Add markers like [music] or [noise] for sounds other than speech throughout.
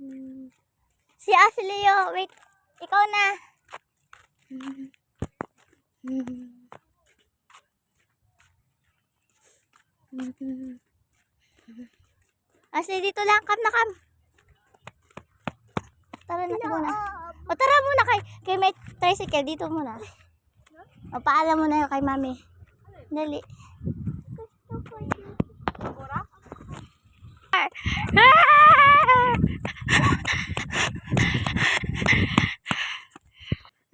Hmm. Si Asleo, wait. Ikaw na. Hmm. Hmm. Hmm. Asli, dito lang. Kam na kam. Tara na muna. O tara muna kay, kay may tricycle. Dito muna. O paalam muna kay mami. Dali.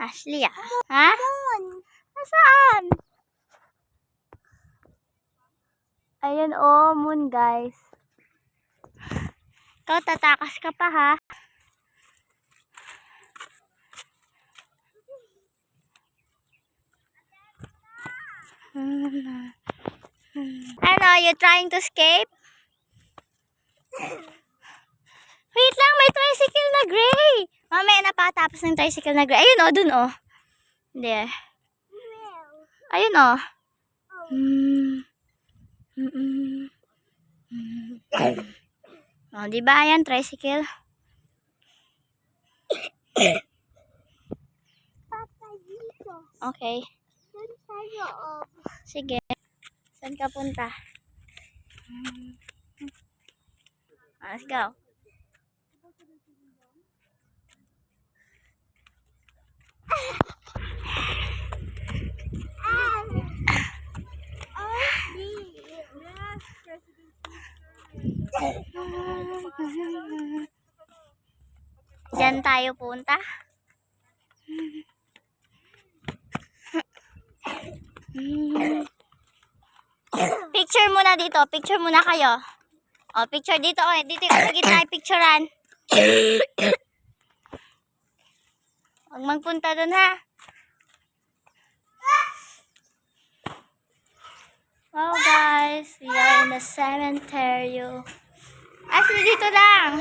Ashley ah. Ha? Nasaan? Ayun oh, moon guys. Ikaw tatakas ka pa ha. [laughs] Ano, you trying to escape? [laughs] Wait lang, may tricycle na gray. Mamaya napatapos ng tricycle na gray. Ayun oh, dun oh. There. Ayun oh. Mm-mm. Mm. Oh, di ba ayan, tricycle? Okay. Sige. Saan ka punta? Let's go. Ah! Oh, di. Diyan tayo punta. Picture muna dito. Picture muna kayo. O, picture dito. O, dito yung gitna picturean. Huwag magpunta dun ha. Wow guys, we are in the cemetery. Asli dito lang.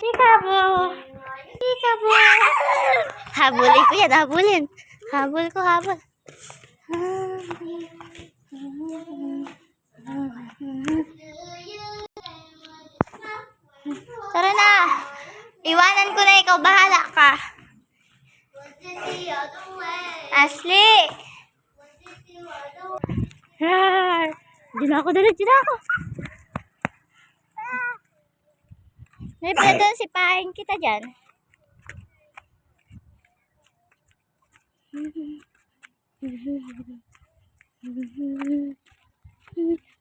Peekaboo. Peekaboo. Habulin ko yan, habulin. Habol ko, habol. Tara na. Iwanan ko na ikaw, bahala ka. Asli. Rar. Di na ako dala, di na ako. Naipa doon si pahin kita dyan.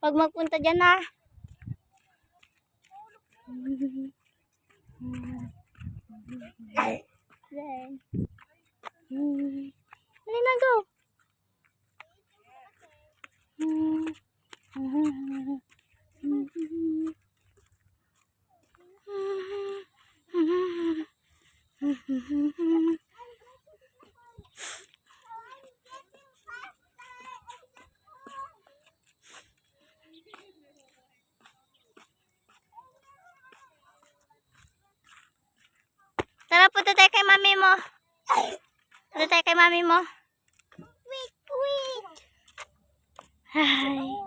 Pag magpunta dyan na. Then. Dali na go. Tara, punta tayo kay mami mo. Punta tayo kay mami mo. Wait, wait. Hi.